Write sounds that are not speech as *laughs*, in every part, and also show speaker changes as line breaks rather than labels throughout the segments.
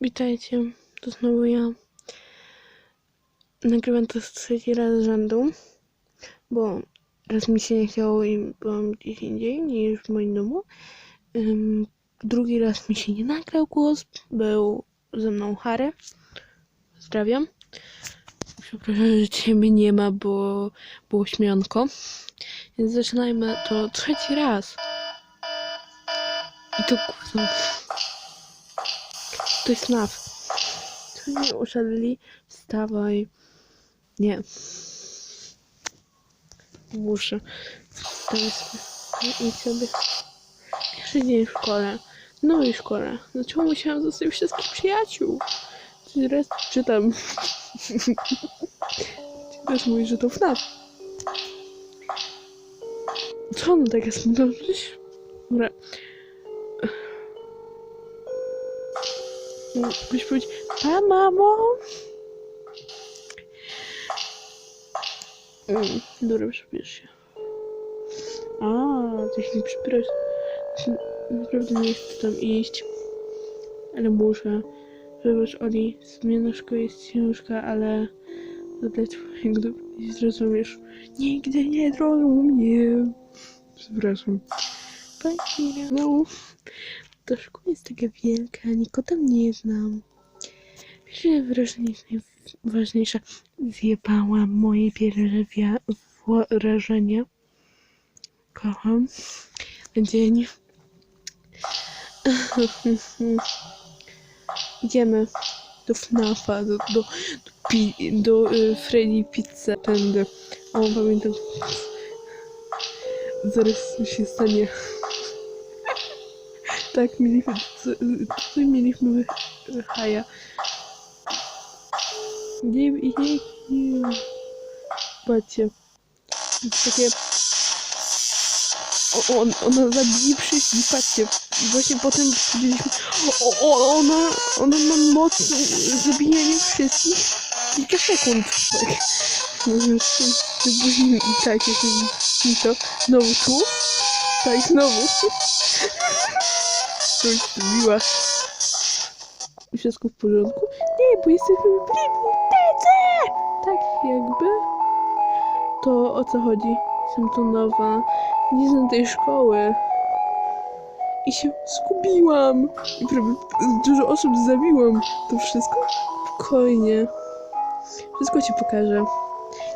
Witajcie, to znowu ja. Nagrywam to trzeci raz z rzędu, bo raz mi się nie chciało i byłam gdzieś indziej niż w moim domu. Ym, drugi raz mi się nie nagrał głos, był ze mną Harry. Pozdrawiam. Przepraszam, że ciebie nie ma, bo było śmionko. Więc zaczynajmy to trzeci raz. I to kurwa. To jest FNAF. Co nie uszaleli? Wstawaj. Nie. Muszę. Wstawaj sobie. No I sobie. Pierwszy dzień w szkole. No i szkole. Dlaczego musiałam zostawić wszystkich przyjaciół? Teraz czytam. *laughs* Mówi, że to FNAF. Co on tak jest? Dobra. Byś powiedzieć, pa mamo! Mm, dobra, przebierz się. A, ty się nie przybierasz. Się Naprawdę nie chcę tam iść. Ale muszę. Wybacz, Oli, zmiana szkoły jest ciężka, ale dla twojego dobra zrozumiesz. Nigdy nie zrozumiem. Przepraszam. Pani, no. Ta szkoła jest taka wielka, nikogo tam nie znam. Wiesz, że wrażenie jest najważniejsze. Zjebałam moje pierwsze wrażenie. Kocham. Dzień. *laughs* Idziemy do FNAFa, do, do, do, pi, do y, Freddy Pizza. Tędy. O, pamiętam. Zaraz się stanie. *laughs* Tak, mieliśmy, tutaj mieliśmy haja. Nie, nie, nie. Patrzcie. Takie... O, on, ona zabije wszystkich, patrzcie. I właśnie potem powiedzieliśmy, o, o, ona, ona ma moc zabijania wszystkich kilka sekund. Może później, tak, i to. Znowu tu. Tak, znowu. *laughs* Coś zrobiła. Wszystko w porządku? Nie, bo jesteśmy w bibliotece! Tak jakby. To o co chodzi? Jestem tu nowa. Nie znam tej szkoły. I się zgubiłam. I prawie dużo osób zabiłam. To wszystko? Spokojnie. Wszystko ci pokażę.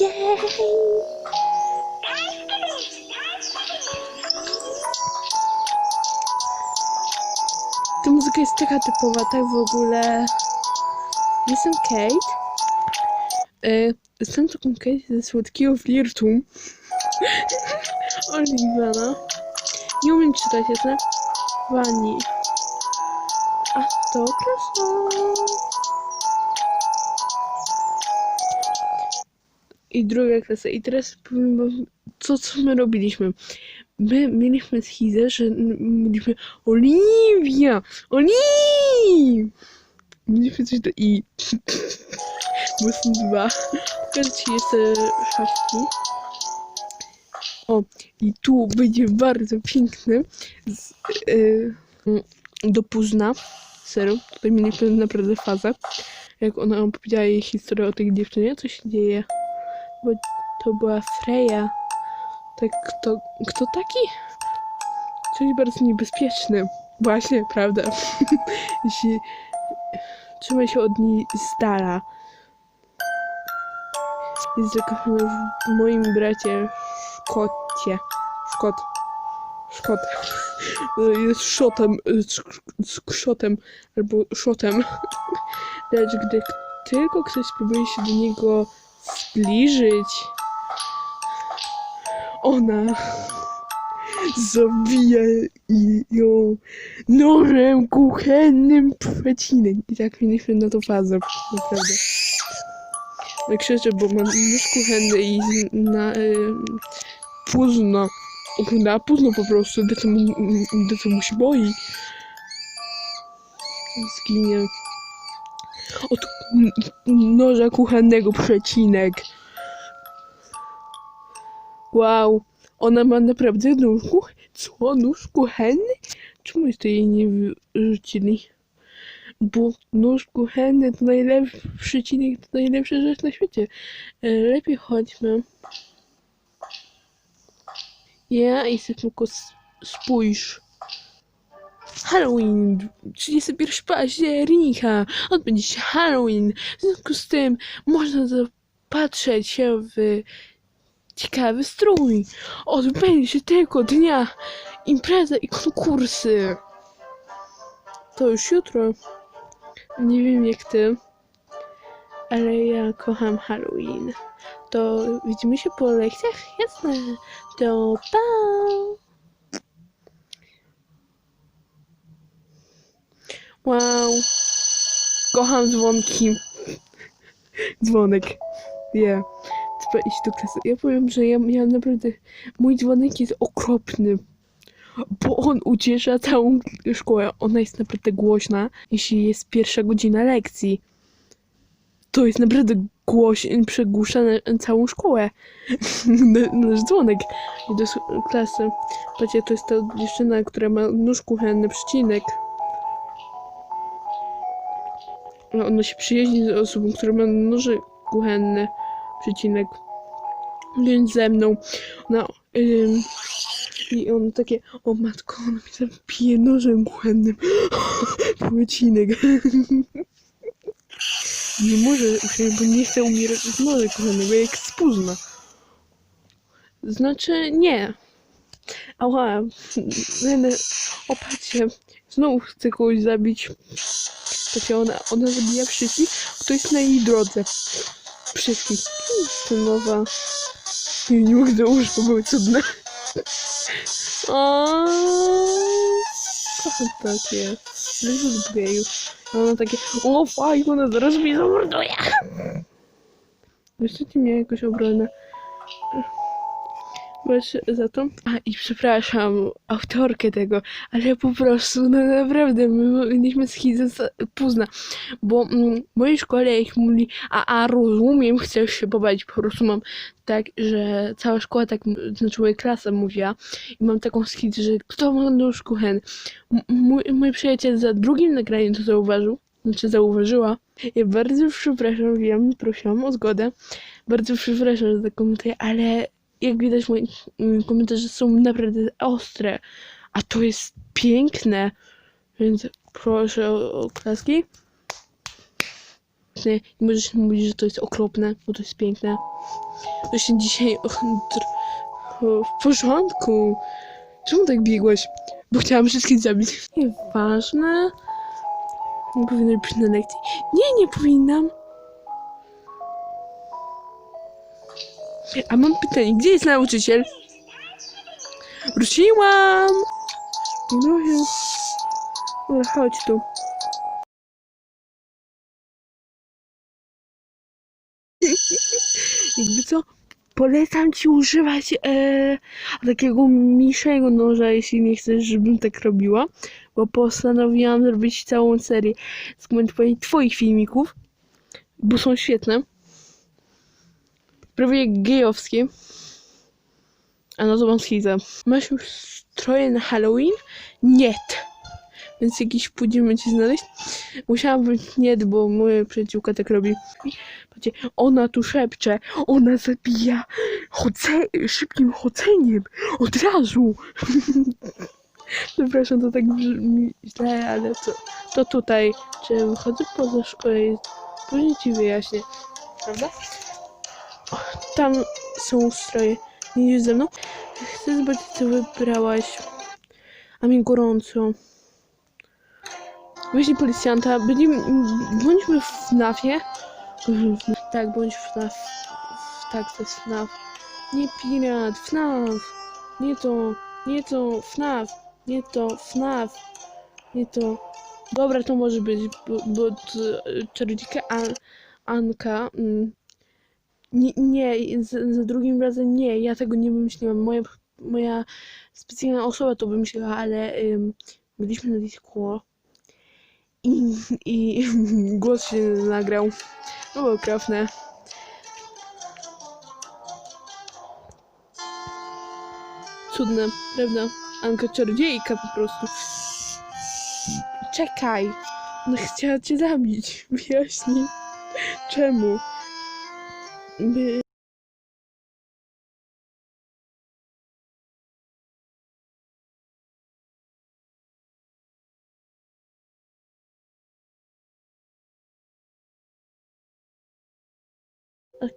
Jej! Ta muzyka jest taka typowa, tak w ogóle. Jestem Kate. Y, Jestem taką Kate ze słodkiego flirtu. *laughs* Oliwana. Nie umiem czytać, jestem Wani. A to klasa. I druga klasa. I teraz powiem wam, co, co my robiliśmy. My mieliśmy schizę, że mieliśmy Oliwia! Oliw! Mieliśmy coś do i. *laughs* Bo są dwa. Pokażę ci jeszcze szafki. O, i tu będzie bardzo piękny. Z, y, do późna. Serio, tutaj mieliśmy naprawdę fazę. Jak ona opowiedziała jej historię o tej dziewczynie, co się dzieje. Bo to była Freya. Tak, kto, kto taki? Coś bardzo niebezpieczny. Właśnie, prawda. *laughs* Jeśli trzymaj się od niej z dala. Jest zakochana w moim bracie Szkocie. Szkot. Szkot. *laughs* Jest szotem, sk- skrzotem albo szotem. *laughs* Lecz gdy tylko ktoś próbuje się do niego zbliżyć, ona zabija ją nożem kuchennym przecinek. I tak mieliśmy na to fazę, naprawdę. Ja krzyczę, bo mam nóż kuchenny i na y, późno. Na późno po prostu, mu- gdy to mu się boi. Zginie. Od noża kuchennego przecinek. Wow. Ona ma naprawdę nóż kuch... Co? Nóż kuchenny? Czemu jeszcze jej nie wyrzucili? Bo nóż kuchenny to najlepszy przycinek, to najlepsza rzecz na świecie. E, Lepiej chodźmy. Ja i tylko spójrz. Halloween, 31 października, odbędzie się Halloween. W związku z tym można zapatrzeć się w ciekawy strój. Odbędzie się tego dnia impreza i konkursy. To już jutro. Nie wiem jak ty, ale ja kocham Halloween. To widzimy się po lekcjach? Jasne. To pa! Wow. Kocham dzwonki. Dzwonek. Nie. Trzeba iść do klasy. Ja powiem, że ja, ja naprawdę... Mój dzwonek jest okropny. Bo on uciesza całą szkołę. Ona jest naprawdę głośna, jeśli jest pierwsza godzina lekcji. To jest naprawdę głośno, przegłusza na, całą szkołę. *laughs* Na- Nasz dzwonek. I do klasy. Patrzcie, to jest ta dziewczyna, która ma nóż kuchenny, przecinek. No, Ona się przyjaźni z osobą, która ma noże kuchenne, przecinek. Więc ze mną. No, ym, I on takie, o matko, ona mi zabije nożem kuchennym. *gasps* Przecinek. *laughs* nie może bo nie chce umierać z noża kuchennego, jak spóźna. Znaczy, nie. Ała, będę, o patrzcie, znowu chcę kogoś zabić. Patrzcie, ona, ona zabija wszystkich, kto jest na jej drodze. Wszystkich. To nowa. Nie, mogę założyć, to były cudne. Takie. Dużo gejów. A Ona takie, o fajnie, ona zaraz mnie zamorduje. Wreszcie miała jakąś obronę. Właśnie za to. A i przepraszam autorkę tego, ale po prostu, no naprawdę, my mieliśmy schizę z bo mm, w mojej szkole jak mówili, a, a rozumiem, chcesz się pobawić, po prostu mam tak, że cała szkoła tak, znaczy moja klasa mówiła i mam taką schizę, że kto ma nóż kuchen. Mój, mój przyjaciel za drugim nagraniem to zauważył, znaczy zauważyła. Ja bardzo przepraszam, wiem, prosiłam o zgodę. Bardzo przepraszam za komentarz, ale jak widać moje mm, komentarze są naprawdę ostre, a to jest piękne, więc proszę o, o klaski. Nie, możesz mówić, że to jest okropne, bo to jest piękne. Właśnie dzisiaj w porządku. Czemu tak biegłaś? Bo chciałam wszystkich zabić. Nieważne. Nie być na lekcji. Nie, nie powinnam. A mam pytanie, gdzie jest nauczyciel? Wróciłam! No ja... Dobra, chodź tu. *laughs* Jakby co, polecam ci używać e, takiego mniejszego noża, jeśli nie chcesz, żebym tak robiła, bo postanowiłam zrobić całą serię skomentowań twoich filmików, bo są świetne. Prawie gejowskie. A no to mam schizę. Masz już stroje na Halloween? Nie. Więc jakiś pójdziemy ci znaleźć. Musiałam być nie, bo moja przyjaciółka tak robi. Patrzcie, ona tu szepcze, ona zabija chodze szybkim chodzeniem, od razu. *laughs* Przepraszam, to tak brzmi źle, ale to, to tutaj, czy wychodzę poza szkołę, później ci wyjaśnię, prawda? Tam są stroje. Nie idziesz ze mną? Chcę zobaczyć, co wybrałaś. A mi gorąco. Weź policjanta, będziemy, bądźmy w FNAF-ie. Tak, bądź w FNAF. Tak, to jest FNAF. Nie pirat, FNAF. Nie to, nie to, FNAF. Nie to, FNAF. Nie to. Dobra, to może być, bo, bo t, czarodziejka An, Anka. Mm, nie, nie za, drugim razem nie, ja tego nie wymyśliłam. Moja, moja specjalna osoba to wymyśliła, ale ym, byliśmy na Discord i, i *laughs* głos się nagrał. No było okropne. Cudne, prawda? Anka czarodziejka po prostu. Czekaj! No chciała cię zabić. *laughs* Wyjaśnij. Czemu? By...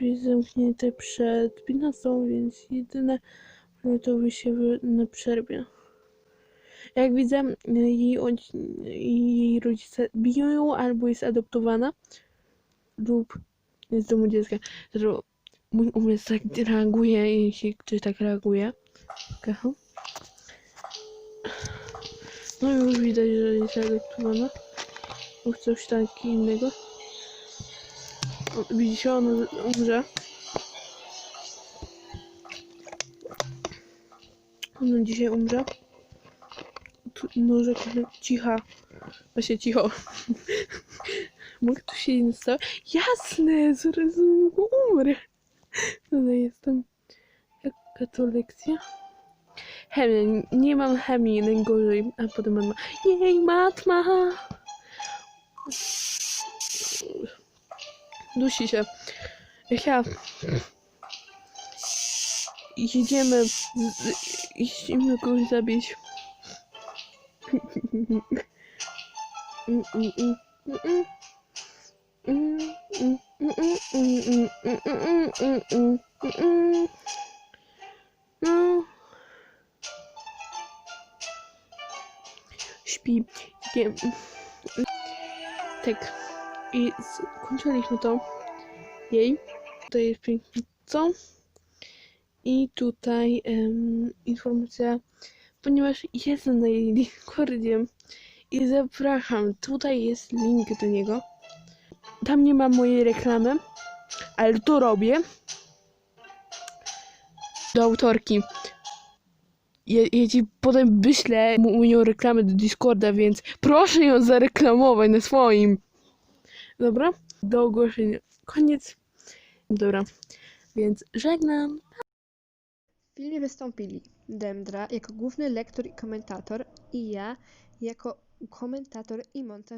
Jest zamknięte przed 15, więc jedyne to się na przerwie. Jak widzę, jej, jej rodzice biją ją albo jest adoptowana lub w domu dziecka. Zresztą mój umysł tak reaguje, jeśli ktoś tak reaguje. No już widać, że jest adoptowana lub coś takiego innego. Widzicie, ona umrze. Ona dzisiaj umrze. Tu, no, że cicha. Właśnie cicho. *laughs* Mogę tu się nie stać? Jasne, zaraz umrę. No jestem. Jaka to lekcja? Chemia. Nie mam chemii, najgorzej. A potem mam. Jej, matma! Dusi się. Ja. Jedziemy. Idziemy kogoś zabić. Mm, No. Śpi. Tak. I skończyliśmy to. Jej. Tutaj jest pięknie co. I tutaj em, informacja, ponieważ jestem na jej Discordzie i zapraszam, tutaj jest link do niego. Tam nie ma mojej reklamy, ale to robię. Do autorki. Ja, ja ci potem wyślę mo- moją reklamę do Discorda, więc proszę ją zareklamować na swoim. Dobra? Do ogłoszenia. Koniec. Dobra. Więc żegnam.
W filmie wystąpili Demdra jako główny lektor i komentator i ja jako komentator i montażysta.